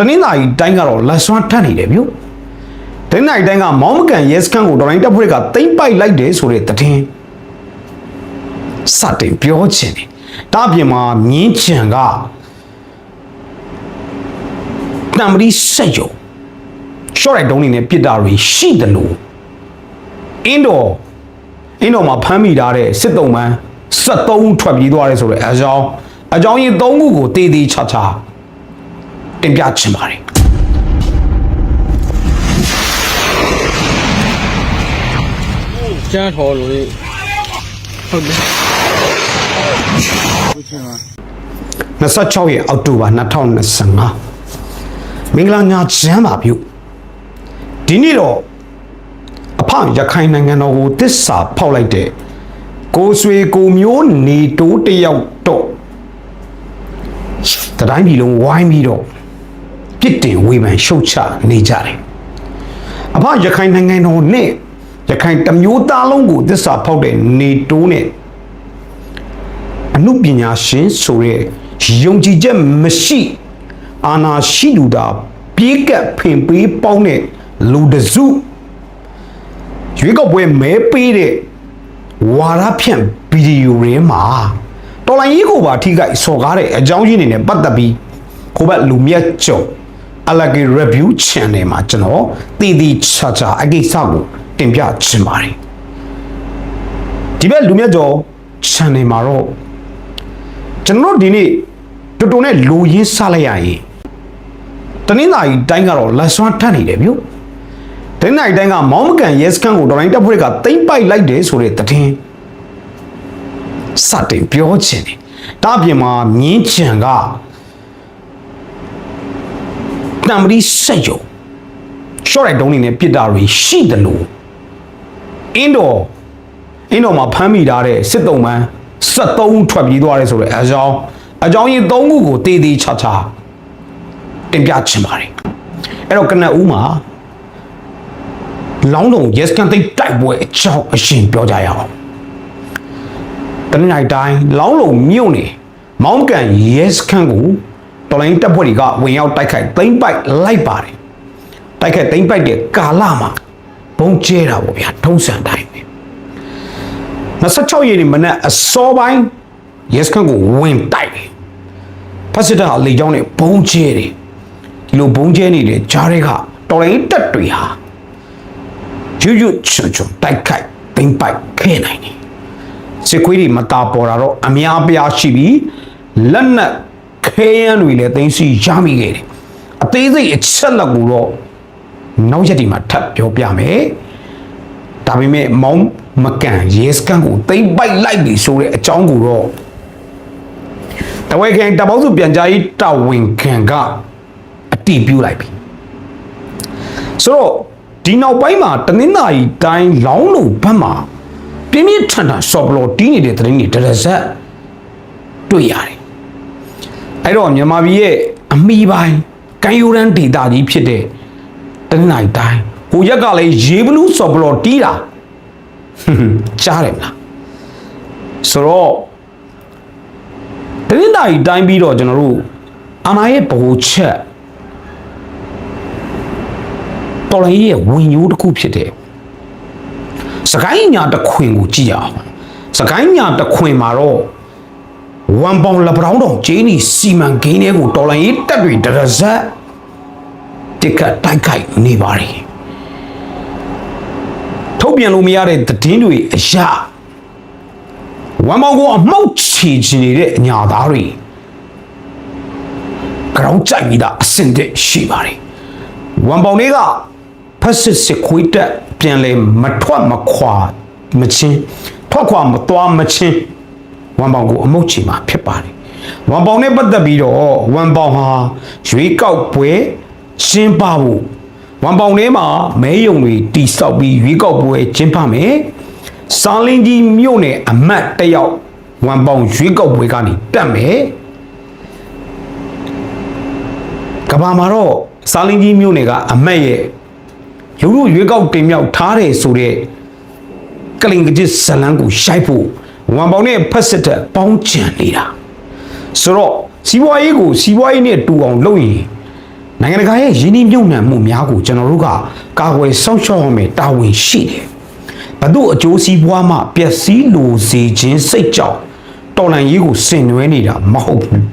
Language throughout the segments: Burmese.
တနင်္သာရီတိုင်းကတော့လက်စွမ်းထပ်နေတယ်ဗျတနင်္သာရီတိုင်းကမောင်းမကန်ရဲစခန်းကိုတော်လိုင်းတပ်ဖွဲ့ကတိမ့်ပိုက်လိုက်တယ်ဆိုတဲ့သတင်းစတင်ပြောချင်တယ်ဒါအပြင်မှာမြင်းချံကတံမရီဆက်ယုံရှော့ရိုက်တုံးနေနဲ့ပြစ်တာတွေရှိတယ်လို့အင်းတော်အင်းတော်မှာဖမ်းမိထားတဲ့စစ်တုံးမန်း73ဦးထွက်ပြေးသွားတယ်ဆိုတဲ့အကြောင်းအကြောင်းရင်း3ခုကိုတေးသေးချာချာ တင်ပြချင်ပါတယ်ကျန်းထော်လို့လေဟုတ်တယ်ဟုတ်ချင်ပါ26ရက်အောက်တိုဘာ2025မင်္ဂလာညချမ်းပါပြုဒီနေ့တော့အဖရခိုင်နိုင်ငံတော်ကိုတစ္ဆာဖောက်လိုက်တဲ့ကိုဆွေကိုမျိုးနေတိုးတယောက်တော့တတိုင်းပြည်လုံးဝိုင်းပြီးတော့ ပြစ်တင်ဝေဖန်ရှုတ်ချနေကြတယ်အဖရခိုင်နိုင်ငံတော်နဲ့ရခိုင်တစ်မျိုးသားလုံးကိုတစ္ဆာဖောက်တဲ့နေတိုးနဲ့အမှုပညာရှင်ဆိုတဲ့ယုံကြည်ချက်မရှိအာနာရှိလူတာပြေးကပ်ဖင်ပေးပေါင်းတဲ့လူတစုရွေးကောက်ပွဲမဲပေးတဲ့ဝါရဖြန့်ဗီဒီယိုတွေမှာတော်လိုင်းကြီးကိုပါထိခိုက်စော်ကားတဲ့အကြောင်းရင်းတွေနဲ့ပတ်သက်ပြီးခိုးဘက်လူမြတ်ကျော် အလကေ review channel မှာကျွန်တော်တည်တည်ချာချာအကိစ္စကိုတင်ပြချင်ပါတယ်ဒီဘက်လူမြတ်ကျော် channel မှာတော့ကျွန်တော်တို့ဒီနေ့တူတူနဲ့လူရင်းစားလိုက်ရရင်တနင်္သာရီတိုင်းကတော့လက်စွမ်းထပ်နေတယ်ဗျတနင်္သာရီတိုင်းကမောင်းမကန်ရဲစခန်းကိုတော်လိုင်းတပ်ဖွဲ့ကတိမ့်ပိုက်လိုက်တယ်ဆိုတဲ့သတင်းစတင်ပြောချင်တယ်ဒါအပြင်မှာမြင်းချံက တံမရီဆက်ယုံရှော့ရိုက်တုံးနေနဲ့ပြစ်တာတွေရှိတယ်လို့အင်းတော်အင်းတော်မှာဖမ်းမိထားတဲ့စစ်တုံးမန်း73ဦးထွက်ပြေးသွားတယ်ဆိုတော့အကြောင်းအကြောင်းရင်း3ခုကိုတေးသေးချာချာတင်ပြချင်ပါတယ်အဲ့တော့ကနဦးမှာလောင်းလုံး yes can တိတ်တိုက်ပွဲအကြောင်းအရှင်ပြောကြရအောင်တနင်္လာရီတိုင်းလောင်းလုံးမြို့နေမောင်းကန် yes can ကို တော်လိုင်းတပ်ဖွဲ့တွေကဝင်ရောက်တိုက်ခိုက်သိမ့်ပိုက်လိုက်ပါတယ်တိုက်ခိုက်သိမ့်ပိုက်တဲ့ကာလမှာဘုံကျဲတာပေါ့ဗျာထုံးစံတိုင်းပဲ26ရက်နေ့မနက်အစောပိုင်းရဲစခန်းကိုဝင်တိုက်တယ်ဖက်စစ်တပ်ဟာလေကြောင်းနဲ့ဘုံကျဲတယ်ဒီလိုဘုံကျဲနေတဲ့ဂျားတွေကတော်လိုင်းတက်တွေဟာရွရွချွန်ချွန်တိုက်ခိုက်ပိမ့်ပိုက်ခဲနိုင်တယ်စစ်ခွေးတွေမတာပေါ်တာတော့အများပြားရှိပြီးလက်နက် ခဲယမ်းတွေလည်းသိမ်းဆီးရမိခဲ့တယ်အသေးစိတ်အချက်လက်ကိုတော့နောက်ရက်ဒီမှာထပ်ပြောပြမယ်ဒါပေမဲ့မောင်းမကန်ရဲစကန်ကိုတိမ့်ပိုက်လိုက်ပြီဆိုတဲ့အကြောင်းကိုတော့တဝဲခင်တပေါင်းစုပြန်ကြားရေးတာဝန်ခံကအတိပြုလိုက်ပြီဆိုတော့ဒီနောက်ပိုင်းမှာတနင်္သာရီတိုင်းလောင်းလုံဘက်မှာပြင်းပြင်းထန်ထန်ဆော့ဘလော်တီးနေတဲ့သတင်းတွေတရဇက်တွေ့ရတယ် အဲ့တော့မြန်မာပြည်ရဲ့အမိပိုင်းကန်ယူရန်ဒေတာကြီးဖြစ်တဲ့တနင်္သာရီတိုင်းဟိုရက်ကလည်းရေဘလူးဆော့ဘလော်တီးတာဟွန်းကြားတယ်မလားဆိုတော့တနင်္သာရီတိုင်းပြီးတော့ကျွန်တော်တို့အာနာရဲ့ဗဟိုချက်တော်လိုင်းရဲ့ဝင်ရိုးတစ်ခုဖြစ်တဲ့စကိုင်းညာတစ်ခွင်ကိုကြည့်ရအောင်စကိုင်းညာတစ်ခွင်မှာတော့ ဝမ်ပေါင်လပရောင်းတော်ဂျင်းနီစီမံကိန်းတွေကိုတော်လိုင်းရေးတက်တွေတရဇက်တစ်ခတ်တိုက်ခိုက်နေပါ रे ထုတ်ပြန်လို့မရတဲ့သတင်းတွေအရာဝမ်မောင်ကိုအမောက်ချီချင်နေတဲ့အညာသားတွေကြောင်းကြိုက်ပြီးသားအစင်တဲ့ရှိပါတယ်ဝမ်ပေါင်တွေကဖက်စစ်စစ်ခွေးတက်ပြန်လဲမထွက်မခွာမချင်းထွက်ခွာမသွားမချင်း ဝမ်ပေါင်ကိုအမုတ်ချီမှာဖြစ်ပါတယ်ဝမ်ပေါင်နဲ့ပတ်သက်ပြီးတော့ဝမ်ပေါင်ဟာရွေးကောက်ပွဲရှင်းပဖို့ဝမ်ပေါင်ထဲမှာမဲယုံတွေတိဆောက်ပြီးရွေးကောက်ပွဲကျင်းပမယ်စာလင်းကြီးမြို့နယ်အမတ်တစ်ယောက်ဝမ်ပေါင်ရွေးကောက်ပွဲကနေတက်မယ်ကဘာမှာတော့စာလင်းကြီးမြို့နယ်ကအမတ်ရဲ့လူလူရွေးကောက်တင်မြောက်ထားတယ်ဆိုတဲ့ကလင်ကကြစ်ဇလန်းကိုရှိုက်ဖို့ ဝမ်ပေါင်နဲ့ဖက်စစ်တပ်ပေါင်းချန်နေတာဆိုတော့စီးပွားရေးကိုစီးပွားရေးနဲ့တူအောင်လုပ်ရင်နိုင်ငံတကာရဲ့ယင်းနှိမ့်ညွံ့နှံမှုများကိုကျွန်တော်တို့ကကာကွယ်စောင့်ရှောက်ရမယ်တာဝန်ရှိတယ်ဘသူအကျိုးစီးပွားမှပျက်စီးလိုစေခြင်းစိတ်ကြောင့်တော်လန်ရေးကိုဆင်နွှဲနေတာမဟုတ်ဘူး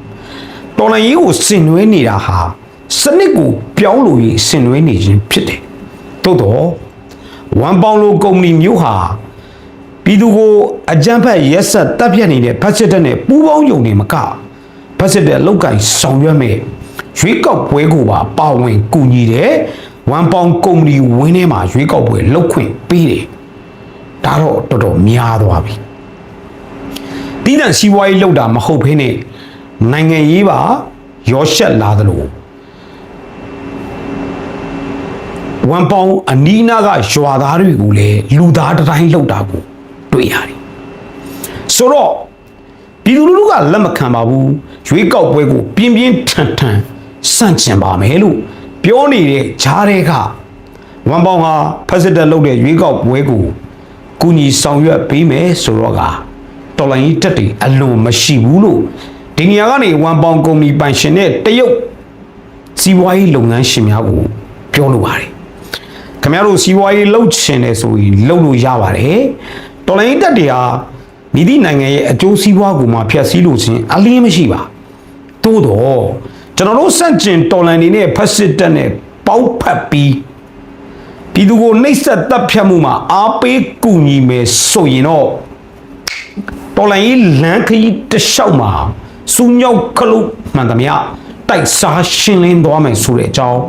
တော်လန်ရေးကိုဆင်နွှဲနေတာဟာစနစ်ကိုပြောင်းလို့ရေးဆင်နွှဲနေခြင်းဖြစ်တယ်သို့တော့ဝမ်ပေါင်လိုကုမ္ပဏီမျိုးဟာ ပြည်သူကိုအကြမ်းဖက်ရက်ဆက်တပ်ဖြတ်နေတဲ့ဖက်စစ်တပ်နဲ့ပူးပေါင်းယုံနေမကဖက်စစ်တပ်လောက်ကင်ဆောင်ရွက်မဲ့ရွေးကောက်ပွဲကိုပါပါဝင်ကူညီတယ်ဝမ်ပေါင်ကုမ္ပဏီဝင်းထဲမှာရွေးကောက်ပွဲလုပ်ခွင့်ပေးတယ်ဒါတော့တော်တော်များသွားပြီတီးတန့်စီးပွားရေးလောက်တာမဟုတ်ဘဲနဲ့နိုင်ငံရေးပါရောရှက်လာသလိုဝမ်ပေါင်အနီးနားကရွာသားတွေကိုလည်းလူသားတစ်တိုင်းလောက်တာကို တွေ့ရတယ်ဆိုတော့ပြည်သူလူထုကလက်မခံပါဘူးရွေးကောက်ပွဲကိုပြင်းပြင်းထန်ထန်စန့်ကျင်ပါမယ်လို့ပြောနေတဲ့ဂျားတွေကဝမ်ပေါင်ဟာဖက်စစ်တပ်လုပ်တဲ့ရွေးကောက်ပွဲကိုကူညီဆောင်ရွက်ပေးမယ်ဆိုတော့ကတော်လိုင်းကြီးတက်တွေအလိုမရှိဘူးလို့ဒီနေရာကနေဝမ်ပေါင်ကုမ္ပဏီပိုင်ရှင်နဲ့တရုတ်စီးပွားရေးလုပ်ငန်းရှင်များကိုပြောလိုပါတယ်ခင်ဗျားတို့စီးပွားရေးလှုပ်ချင်တယ်ဆိုရင်လှုပ်လို့ရပါတယ် တော်လိုင်းတက်တွေဟာမိသည့်နိုင်ငံရဲ့အကျိုးစီးပွားကိုမှဖျက်ဆီးလို့ခြင်းအလင်းမရှိပါသို့တော့ကျွန်တော်တို့စန့်ကျင်တော်လန်နေနဲ့ဖက်စစ်တက်နဲ့ပေါက်ဖက်ပြီးပြည်သူကိုနှိပ်စက်တပ်ဖြတ်မှုမှာအားပေးကူညီမယ်ဆိုရင်တော့တော်လိုင်းရေးလမ်းခရီးတစ်လျှောက်မှာစူးညောက်ခလုတ်မှန်သမျှတိုက်စားရှင်းလင်းသွားမယ်ဆိုတဲ့အကြောင်း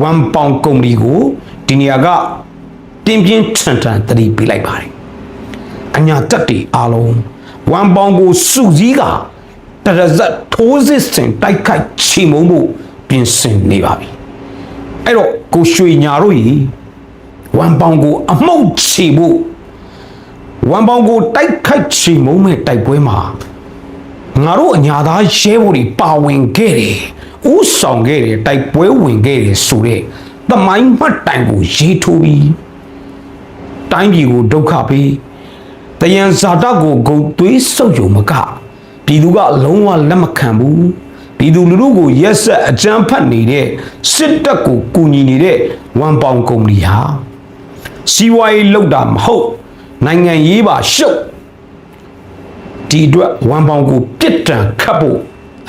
ဝမ်ပေါင်ကုမ္ပဏီကိုဒီနေရာကပြင်းပြင်းထန်ထန်တတိပေးလိုက်ပါတယ် အညာတက်တီအားလုံးဝမ်ပေါင်ကိုစုစည်းကတရဇက်ထိုးစစ်ဆင်တိုက်ခိုက်ချီမုံဖို့ပြင်ဆင်နေပါပြီအဲ့တော့ကိုရွှေညာတို့ကြီးဝမ်ပေါင်ကိုအမှုတ်ချီဖို့ဝမ်ပေါင်ကိုတိုက်ခိုက်ချီမုံမဲ့တိုက်ပွဲမှာငါတို့အညာသားရဲဘော်တွေပါဝင်ခဲ့တယ်ဥဆောင်ခဲ့တယ်တိုက်ပွဲဝင်ခဲ့တယ်ဆိုတဲ့သမိုင်းမှတ်တိုင်ကိုရေးထိုးပြီးတိုင်းပြည်ကိုဒုက္ခပေး တယံဇာတကိုဂုံသွေးဆုပ်ယုံမကပြည်သူကလုံးဝလက်မခံဘူးပြည်သူလူထုကိုရက်ဆက်အကြမ်းဖက်နေတဲ့စစ်တပ်ကိုကူညီနေတဲ့ဝမ်ပေါင်ကုမ္ပဏီဟာစီးပွားရေးလောက်တာမဟုတ်နိုင်ငံရေးပါရှုပ်ဒီအတွက်ဝမ်ပေါင်ကိုပြစ်ဒဏ်ခတ်ဖို့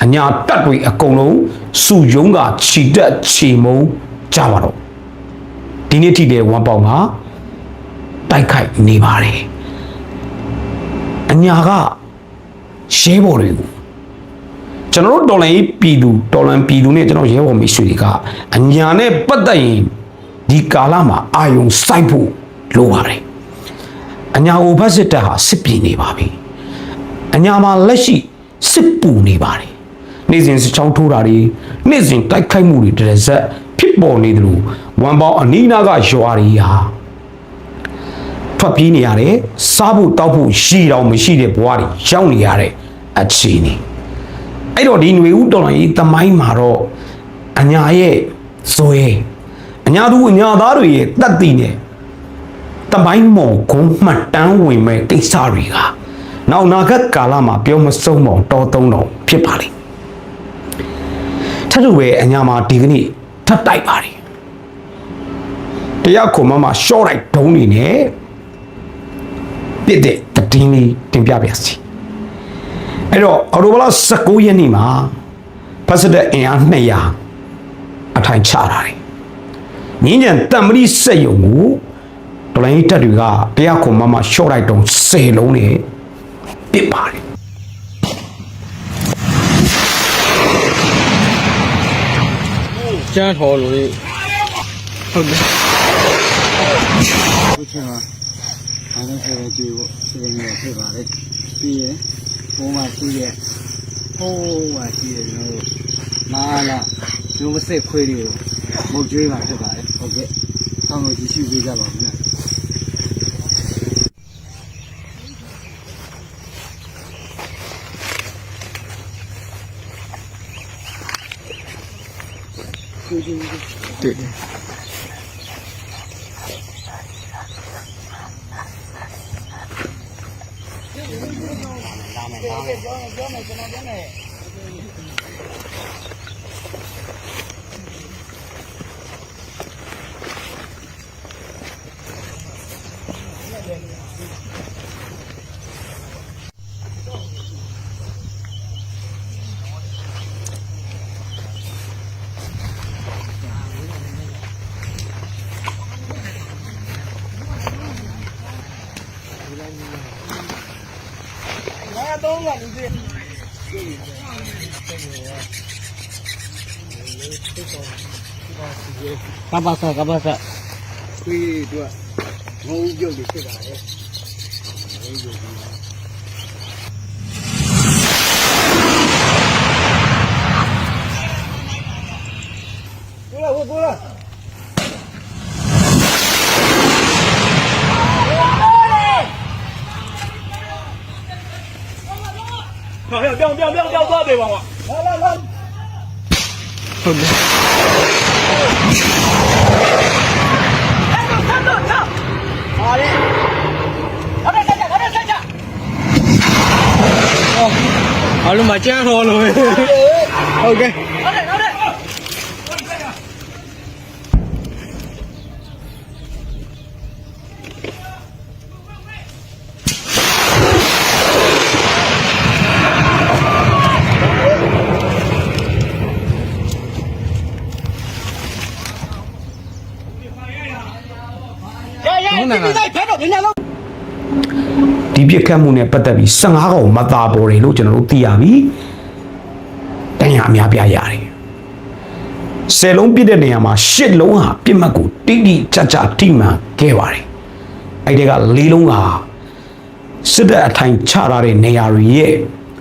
အညာတက်တွေအကုန်လုံးစုယုံကခြိတက်ခြေမုံကြပါတော့ဒီနေ့ထိတဲ့ဝမ်ပေါင်ကတိုက်ခိုက်နေပါတယ် အညာကရဲဘော်တွေကိုကျွန်တော်တို့တော်လန်ရေးပြည်သူတော်လန်ပြည်သူနဲ့ကျွန်တော်ရဲဘော်မိတ်ဆွေတွေကအညာနဲ့ပတ်သက်ရင်ဒီကာလမှာအာယုံစိုက်ဖို့လိုပါတယ်အညာကိုဘတ်စစ်တပ်ဟာစစ်ပြေနေပါပြီအညာမှာလက်ရှိစစ်ပူနေပါတယ်နေ့စဉ်စချောင်းထိုးတာတွေနေ့စဉ်တိုက်ခိုက်မှုတွေတရဇက်ဖြစ်ပေါ်နေတယ်လို့ဝမ်ပေါင်အနီးနားကရွာတွေဟာ ထွက်ပြေးနေရတယ်စားဖို့တောက်ဖို့ရှိတော့မရှိတဲ့ဘဝတွေရောက်နေရတဲ့အခြေအနေအဲ့တော့ဒီຫນွေဦးတော်လိုင်းရေးသမိုင်းမှာတော့အညာရဲ့ဇွဲအညာသူအညာသားတွေရဲ့တတ်တည်နဲ့တပိုင်းမော်ကုန်းမှတ်တမ်းဝင်မဲ့ကိစ္စတွေကနောက်နာဂတ်ကာလမှာပြောမဆုံးမောင်တော်သုံးတော်ဖြစ်ပါလိမ့်ထပ်တူပဲအညာမှာဒီကနေ့ထပ်တိုက်ပါလိမ့်တရားခုံမမှာရှော့လိုက်ဒုံးနေနဲ့ ပြစ်တဲ့တည်င်းလေးတင်ပြပါစီအဲ့တော့အော်တိုဘလာ19ရက်နေ့မှာဖက်စတဲ့အင်အား200အထိုင်ချတာတယ်ငင်းကြံတံမတိစက်ယုံကိုတော်လိုင်းတက်တွေကတရားခုံမမရှော့လိုက်တော့10လုံးနဲ့ပစ်ပါတယ်ကျန်းတော်လို့ဟုတ်တယ်不 ဘာလို့ဆိုတော့ကြည့်ဖို့စိတ်ငြိမ်ဖြစ်ပါလေပြီးရင်ဘုံမှာရှိရဲ့ဟိုးမှာရှိရဲ့ကျွန်တော်မာလာဂျုံမစစ်ခွေးတွေကိုမုတ်ကျွေးမှာဖြစ်ပါလေဟုတ်ကဲ့ဆောင်းလို့ကြည့်ရှုပေးကြပါဦးခင်ဗျာ对对。Diyan, diyan, diyan, diyan, diyan, ဆာခွေးတို့ငုံပြုတ်နေဖြစ်တာလေ ဟုတ်တယ်အားလုံးမကြမ်းတော်လို့ဟုတ်ကဲ့ ဒီပြစ်ခတ်မှုနဲ့ပတ်သက်ပြီး15កောင်မသားပေါ်တယ်လို့ကျွန်တော်တို့သိရပြီတန်ရအများပြရတယ်ဆယ်လုံးပြစ်တဲ့နေရာမှာရှစ်လုံးဟာပြစ်မှတ်ကိုတိတိကျကျထိမှန်ခဲ့ပါတယ်အဲ့ဒီကလေးလုံးဟာစစ်တပ်အထိုင်ချထားတဲ့နေရာတွေရဲ့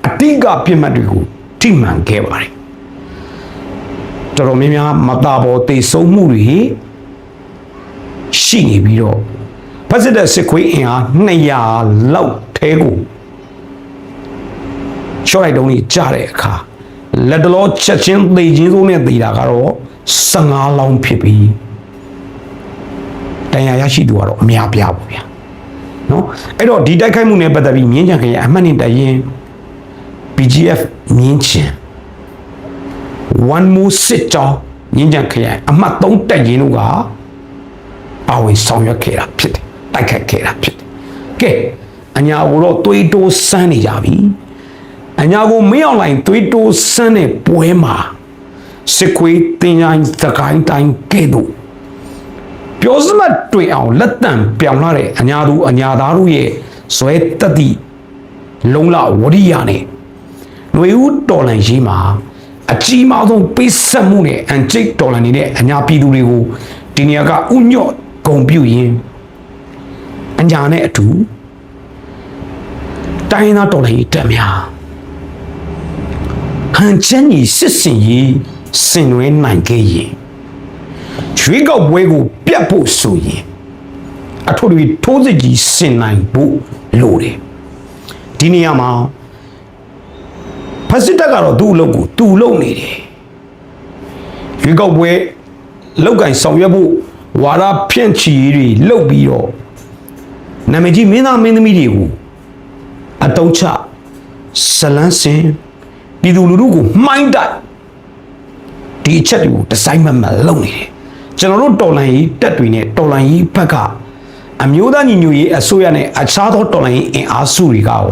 အတိကပြစ်မှတ်တွေကိုထိမှန်ခဲ့ပါတယ်တော်တော်များများမသားပေါ်တိတ်ဆုံးမှုတွေရှိနေပြီးတော့ ဖက်စစ်တဲ့စစ်ခွေးအင်အား200လောက်ထဲကိုရှော့လိုက်တုံးကြီးကြားတဲ့အခါလက်တလောချက်ချင်းသေချင်းစိုးနဲ့သေတာကတော့15လောင်းဖြစ်ပြီတန်ရာရရှိသူကတော့အများပြားပေါ့ဗျာနော်အဲ့တော့ဒီတိုက်ခိုက်မှုနဲ့ပတ်သက်ပြီးမြင်းချံခရအမှတ်နဲ့တရင် BGF မြင်းချံ one more စစ်ကြောင်းမြင်းချံခရအမှတ်3တက်ရင်တို့ကပါဝင်ဆောင်ရွက်ခဲ့တာဖြစ်တယ် တိုက်ခတ်ခဲ့တာဖြစ်တယ်ကဲအညာကိုတော့သွေးတိုးစမ်းနေကြပြီအညာကိုမင်းအောင်လိုင်းသွေးတိုးစမ်းတဲ့ပွဲမှာစစ်ခွေးတင်ချိုင်းသကိုင်းတိုင်းကဲ့သို့ပြောစမတ်တွေ့အောင်လက်တံပြောင်လာတဲ့အညာသူအညာသားတို့ရဲ့ဇွဲတက်သည့်လုံလဝရိယနဲ့ຫນွေဦးတော်လန်ရေးမှာအကြီးမားဆုံးပိတ်ဆက်မှုနဲ့အန်ကျိတ်တော်လန်နေတဲ့အညာပြည်သူတွေကိုဒီနေရာကဥညော့ဂုံပြုရင်း အညာနဲ့အတူတိုင်းရင်းသားတော်လှန်ရေးတပ်များဟန်ချမ်းကြီးစစ်စင်ရေးဆင်နွှဲနိုင်ခဲ့ရင်ရွေးကောက်ပွဲကိုပြတ်ဖို့ဆိုရင်အထွတ်တွေထိုးစစ်ကြီးဆင်နိုင်ဖို့လိုတယ်ဒီနေရာမှာဖက်စစ်တပ်ကတော့သူ့အလုပ်ကိုသူ့လုပ်နေတယ်ရွေးကောက်ပွဲလောက်ကင်ဆောင်ရွက်ဖို့ဝါရဖြန့်ချီရေးတွေလုပ်ပြီးတော့ နာမည်ကြီးမင်းသားမင်းသမီးတွေကိုအတုံးချဇလန်းစင်ပြည်သူလူထုကိုမှိုင်းတိုက်ဒီအချက်တွေကိုဒီဇိုင်းမတ်မတ်လုပ်နေတယ်ကျွန်တော်တို့တော်လန်ကြီးတက်တွေနဲ့တော်လန်ကြီးဘက်ကအမျိုးသားညီညွတ်ရေးအစိုးရနဲ့အခြားသောတော်လန်ကြီးအင်အားစုတွေကရော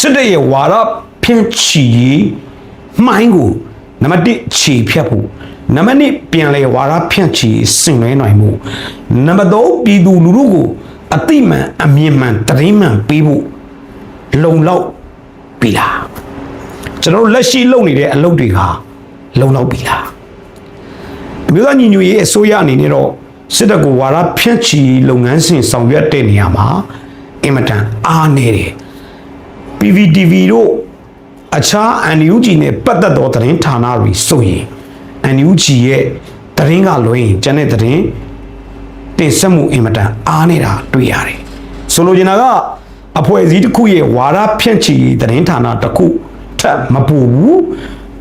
စစ်တပ်ရဲ့ဝါရဖြန့်ချီရေးမှိုင်းကိုနံပါတ်1ခြေဖြတ်ဖို့နံပါတ်2ပြန်လဲဝါရဖြန့်ချီဆင်နွှဲနိုင်မှုနံပါတ်3ပြည်သူလူထုကို အတိမှန်အမြင်မှန်တရင်မှန်ပေးဖို့လုံလောက်ပြီလားကျွန်တော်တို့လက်ရှိလုပ်နေတဲ့အလုပ်တွေကလုံလောက်ပြီလားအမျိုးသားညီညွတ်ရေးအစိုးရအနေနဲ့တော့စစ်တပ်ကိုဝါရဖြန့်ချီလုပ်ငန်းစဉ်ဆောင်ရွက်တဲ့နေရာမှာအင်မတန်အားနေတယ် PVTV တို့အခြား NUG နဲ့ပတ်သက်သောသတင်းဌာနတွေဆိုရင် NUG ရဲ့သတင်းကလွှဲရင်ကျန်တဲ့သတင်း တင်ဆက်မှုအင်မတန်အားနေတာတွေ့ရတယ်။ဆိုလိုချင်တာကအဖွဲ့အစည်းတစ်ခုရဲ့ဝါရဖြန့်ချီရေးသတင်းဌာနတစ်ခုထပ်မပူဘူး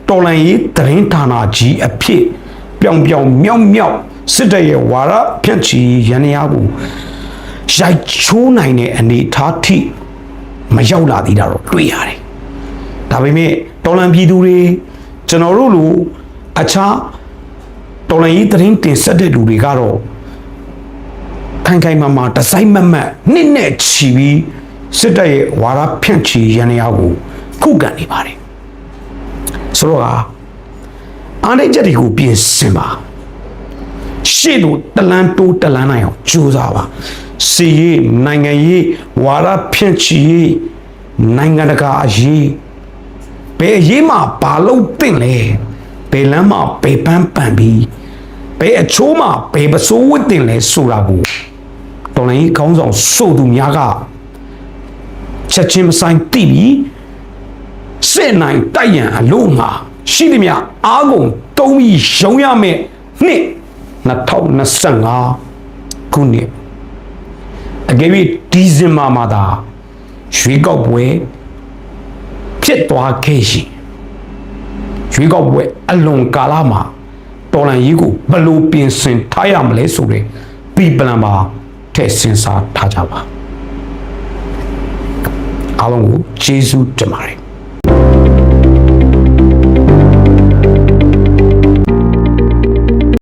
တော်လန်ရေးသတင်းဌာနကြီးအဖြစ်ပြောင်ပြောင်မြောက်မြောက်စစ်တပ်ရဲ့ဝါရဖြန့်ချီရေးရန်ရာကိုရိုက်ချိုးနိုင်တဲ့အနေအထားထိမရောက်လာသေးတာတော့တွေ့ရတယ်။ဒါပေမဲ့တော်လန်ပြည်သူတွေကျွန်တော်တို့လိုအခြားတော်လန်ရေးသတင်းတင်ဆက်တဲ့လူတွေကတော့ ခိုင်ခိုင်မာမာဒီဇိုင်းမတ်မတ်နှစ်နဲ့ချီပြီးစစ်တပ်ရဲ့ဝါရဖြန့်ချီရန်ရာကိုခုခံနေပါတယ်ဆိုတော့ကအားနေချက်တွေကိုပြင်ဆင်ပါရှေ့တို့တလန်းတိုးတလန်းနိုင်အောင်ကြိုးစားပါစီရေးနိုင်ငံရေးဝါရဖြန့်ချီရေးနိုင်ငံတကာအရေးဘယ်အရေးမှဘာလို့တင့်လဲဘယ်လမ်းမှဘယ်ပန်းပန်ပြီးဘယ်အချိုးမှဘယ်ပစိုးဝတ်တင်လဲဆိုတာကို တော်လိုင်းခေါင်းဆောင်ဆိုသူများကချက်ချင်းမဆိုင်တိပြီးစစ်နိုင်တိုက်ရန်အလို့မှာရှိသည်များအားကုန်တုံးပြီးရုံရမယ်နှစ်2025ခုနှစ်အကယ်၍ဒီဇင်ဘာမှာသာရွေးကောက်ပွဲဖြစ်သွားခဲ့ရှင်ရွေးကောက်ပွဲအလွန်ကာလမှာတော်လန်ကြီးကိုဘယ်လိုပြင်ဆင်ထားရမလဲဆိုတဲ့ပြည်ပလန်ပါ ထည့်စဉ်းစားထားကြပါအားလုံးကိုကျေးဇူးတင်ပါတယ်